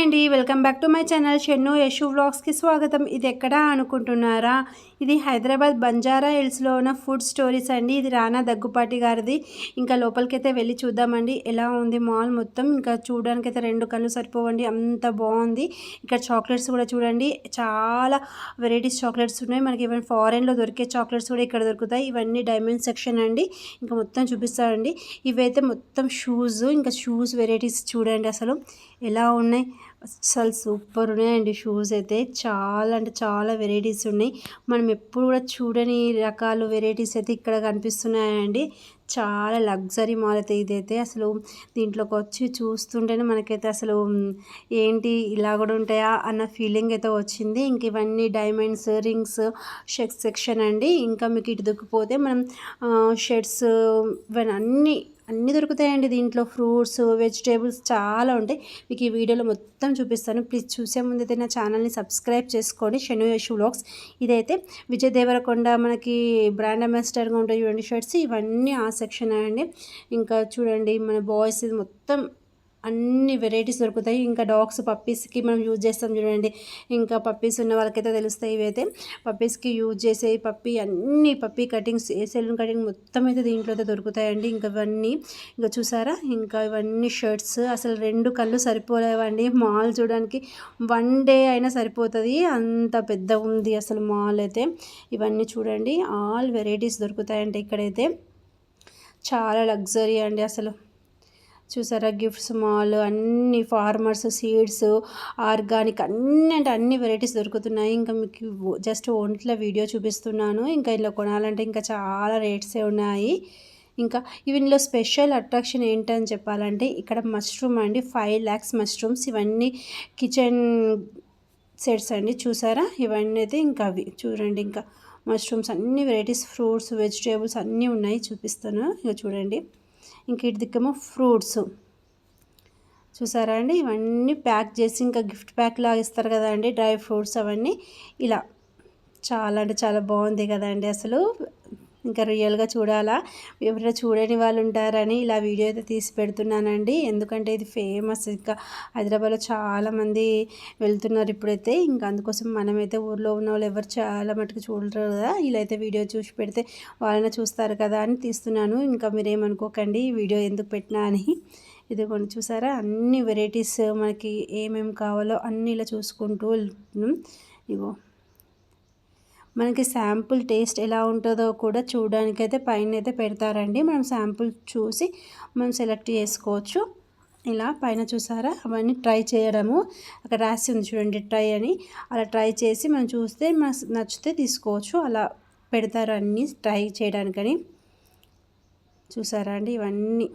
Hi అండి. Welcome back to my channel. Shennu Yashu వ్లాగ్స్కి స్వాగతం. ఇది ఎక్కడ అనుకుంటున్నారా? ఇది హైదరాబాద్ బంజారా హిల్స్లో ఉన్న ఫుడ్ స్టోరీస్ అండి. ఇది రానా దగ్గుపాటి గారిది. ఇంకా లోపలికైతే వెళ్ళి చూద్దామండి. ఎలా ఉంది మాల్ మొత్తం? ఇంకా చూడడానికైతే రెండు కళ్ళు సరిపోవండి. అంత బాగుంది. ఇక్కడ చాక్లెట్స్ కూడా చూడండి. చాలా వెరైటీస్ చాక్లెట్స్ ఉన్నాయి. మనకి ఈవెన్ ఫారెన్లో దొరికే చాక్లెట్స్ కూడా ఇక్కడ దొరుకుతాయి. ఇవన్నీ డైమండ్ సెక్షన్ అండి. ఇంకా మొత్తం చూపిస్తారండి ఇవైతే మొత్తం షూస్. ఇంకా షూస్ వెరైటీస్ చూడండి అసలు. ఎలా ఉన్నాయి? అసలు సూపర్ ఉన్నాయండి షూస్ అయితే. చాలా అంటే చాలా వెరైటీస్ ఉన్నాయి. మనం ఎప్పుడు కూడా చూడని రకాలు వెరైటీస్ అయితే ఇక్కడ కనిపిస్తున్నాయండి. చాలా లగ్జరీ మాల్ అయితే ఇదైతే. అసలు దీంట్లోకి వచ్చి చూస్తుంటేనే మనకైతే అసలు ఏంటి ఇలా కూడా ఉంటాయా అన్న ఫీలింగ్ అయితే వచ్చింది. ఇంక ఇవన్నీ డైమండ్స్ రింగ్స్ షెక్స్ సెక్షన్ అండి. ఇంకా మీకు ఇటు దుక్కిపోతే మనం షర్ట్స్ ఇవన్నీ అన్నీ దొరుకుతాయండి దీంట్లో. ఫ్రూట్స్ వెజిటేబుల్స్ చాలా ఉంటాయి. మీకు ఈ వీడియోలో మొత్తం చూపిస్తాను. ప్లీజ్ చూసే ముందైతే నా ఛానల్ని సబ్స్క్రైబ్ చేసుకోండి. శను యశు వ్లాగ్స్. ఇదైతే విజయ్ దేవరకొండ మనకి బ్రాండ్ అంబాసిడర్గా ఉంటాయి చూడండి షర్ట్స్. ఇవన్నీ ఆ సెక్షన్ అండి. ఇంకా చూడండి మన బాయ్స్ మొత్తం అన్ని వెరైటీస్ దొరుకుతాయి. ఇంకా డాగ్స్ పప్పీస్కి మనం యూజ్ చేస్తాం చూడండి. ఇంకా పప్పీస్ ఉన్న వాళ్ళకైతే తెలుస్తాయి ఇవైతే. పప్పీస్కి యూజ్ చేసే పప్పీ అన్ని పప్పీ కటింగ్స్ ఏ సెలూన్ కటింగ్ మొత్తం అయితే దీంట్లో అయితే దొరుకుతాయండి. ఇంకా ఇవన్నీ ఇంకా చూసారా? ఇంకా ఇవన్నీ షర్ట్స్ అసలు రెండు కళ్ళు సరిపోలేవండి. మాల్ చూడడానికి వన్ డే అయినా సరిపోతుంది. అంత పెద్ద ఉంది అసలు మాల్ అయితే. ఇవన్నీ చూడండి. ఆల్ వెరైటీస్ దొరుకుతాయండి ఇక్కడైతే. చాలా లగ్జరీ అండి అసలు. చూసారా? గిఫ్ట్స్ మాల్ అన్ని ఫార్మర్స్ సీడ్స్ ఆర్గానిక్ అన్ని అంటే అన్ని వెరైటీస్ దొరుకుతున్నాయి. ఇంకా మీకు జస్ట్ ఒంట్లో వీడియో చూపిస్తున్నాను. ఇంకా ఇలా కొనాలంటే ఇంకా చాలా రేట్సే ఉన్నాయి. ఇంకా వీటిలో స్పెషల్ అట్రాక్షన్ ఏంటని చెప్పాలంటే ఇక్కడ మష్రూమ్ అండి. Five lakhs mushrooms. ఇవన్నీ కిచెన్ సెట్స్ అండి. చూసారా? ఇవన్నీ అయితే ఇంకా అవి. చూడండి ఇంకా మష్రూమ్స్ అన్ని వెరైటీస్. ఫ్రూట్స్ వెజిటేబుల్స్ అన్నీ ఉన్నాయి. చూపిస్తాను. ఇక చూడండి. ఇంక ఇటు దిక్కేమో ఫ్రూట్స్. చూసారా అండి? ఇవన్నీ ప్యాక్ చేసి ఇంకా గిఫ్ట్ ప్యాక్ లాగా ఇస్తారు కదా అండి? డ్రై ఫ్రూట్స్ అవన్నీ. ఇలా చాలా అంటే చాలా బాగుంది కదండి అసలు. ఇంకా రియల్గా చూడాలా? ఎవరైనా చూడని వాళ్ళు ఉంటారని ఇలా వీడియో అయితే తీసి పెడుతున్నానండి. ఎందుకంటే ఇది ఫేమస్. ఇంకా హైదరాబాద్లో చాలామంది వెళ్తున్నారు ఇప్పుడైతే. ఇంకా అందుకోసం మనమైతే ఊర్లో ఉన్న వాళ్ళు ఎవరు చాలా మటుకు చూడరు కదా. ఇలా అయితే వీడియో చూసి పెడితే వాళ్ళని చూస్తారు కదా అని తీస్తున్నాను. ఇంకా మీరేమనుకోకండి వీడియో ఎందుకు పెట్టినా అని. ఇది కొన్ని చూసారా? అన్ని వెరైటీస్ మనకి ఏమేమి కావాలో అన్నీ ఇలా చూసుకుంటూ ఇగో మనకి శాంపుల్ టేస్ట్ ఎలా ఉంటుందో కూడా చూడడానికైతే పైన అయితే పెడతారండి. మనం శాంపుల్ చూసి మనం సెలెక్ట్ చేసుకోవచ్చు. ఇలా పైన చూసారా? అవన్నీ ట్రై చేయడము. అక్కడ రాసి ఉంది చూడండి ట్రై అని. అలా ట్రై చేసి మనం చూస్తే నచ్చితే తీసుకోవచ్చు. అలా పెడతారు అన్నీ ట్రై చేయడానికని. చూసారా అండి? ఇవన్నీ.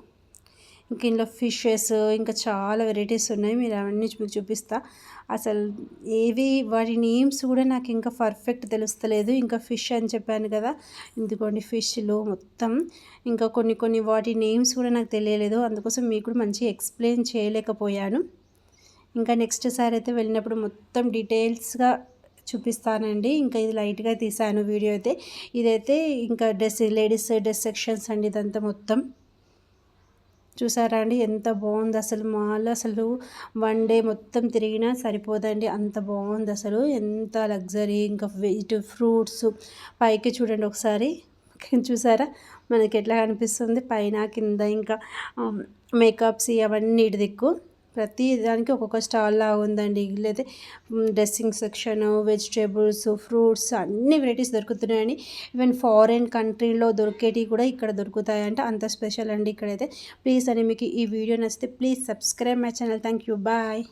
ఇంక ఇందులో ఫిషెస్ ఇంకా చాలా వెరైటీస్ ఉన్నాయి. మీరు అవన్నీ మీకు చూపిస్తా. అసలు ఏవి వాటి నేమ్స్ కూడా నాకు ఇంకా పర్ఫెక్ట్ తెలుస్తలేదు. ఇంకా ఫిష్ అని చెప్పాను కదా ఇందుకోండి ఫిష్లు మొత్తం. ఇంకా కొన్ని కొన్ని వాటి నేమ్స్ కూడా నాకు తెలియలేదు. అందుకోసం మీకు కూడా మంచిగా ఎక్స్ప్లెయిన్ చేయలేకపోయాను. ఇంకా నెక్స్ట్ సారి అయితే వెళ్ళినప్పుడు మొత్తం డీటెయిల్స్గా చూపిస్తానండి. ఇంకా ఇది లైట్గా తీసాను వీడియో అయితే. ఇదైతే ఇంకా డ్రెస్ లేడీస్ డ్రెస్ సెక్షన్స్ అండి ఇదంతా మొత్తం. చూసారా అండి? ఎంత బాగుంది అసలు మాల్. అసలు వన్ డే మొత్తం తిరిగినా సరిపోదండి. అంత బాగుంది అసలు. ఎంత లగ్జరీ. ఇంకా ఇటు ఫ్రూట్స్. పైకి చూడండి ఒకసారి. చూసారా? మనకి ఎట్లా కనిపిస్తుంది? పైన కింద ఇంకా మేకప్స్ అవన్నీ ఇటు దిక్కు. ప్రతి దానికి ఒక్కొక్క స్టాల్ లాగా ఉందండి. లేదా డ్రెస్సింగ్ సెక్షన్ వెజిటేబుల్స్ ఫ్రూట్స్ అన్ని వెరైటీస్ దొరుకుతున్నాయని ఈవెన్ ఫారెన్ కంట్రీలో దొరికేటివి కూడా ఇక్కడ దొరుకుతాయంటే. అంత స్పెషల్ అండి ఇక్కడైతే. ప్లీజ్ అని మీకు ఈ వీడియో నచ్చితే please subscribe my channel. Thank you. Bye.